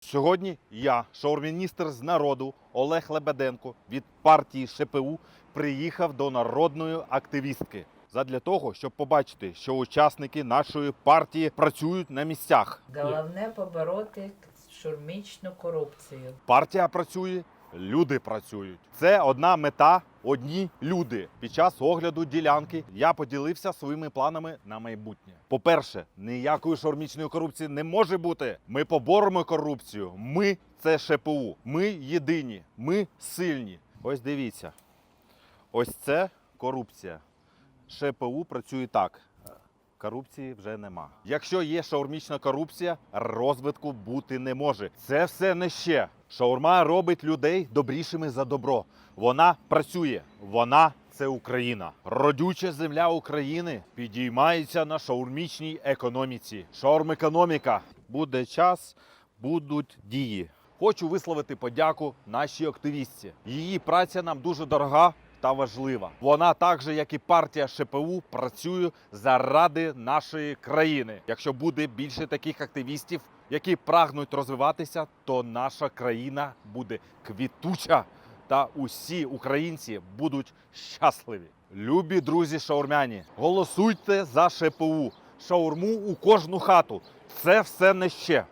Сьогодні я, шаурміністр з народу Олег Лебеденко від партії ШПУ, приїхав до народної активістки задля того, щоб побачити, що учасники нашої партії працюють на місцях. Головне побороти шурмічну корупцію. Партія працює, люди працюють. Це одна мета, одні люди. Під час огляду ділянки я поділився своїми планами на майбутнє. По-перше, ніякої шормічної корупції не може бути. Ми поборемо корупцію. Ми це ШПУ. Ми єдині, ми сильні. Ось дивіться. Ось це корупція. ШПУ працює так. Корупції вже нема. Якщо є шаурмічна корупція, розвитку бути не може. Це все не ще. Шаурма робить людей добрішими за добро. Вона працює. Вона це Україна. Родюча земля України підіймається на шаурмічній економіці. Шаурм-економіка. Буде час, будуть дії. Хочу висловити подяку нашій активістці. Її праця нам дуже дорога та важлива. Вона так же, як і партія ШПУ, працює заради нашої країни. Якщо буде більше таких активістів, які прагнуть розвиватися, то наша країна буде квітуча та усі українці будуть щасливі. Любі друзі шаурмяні, голосуйте за ШПУ. Шаурму у кожну хату. Це все не ще.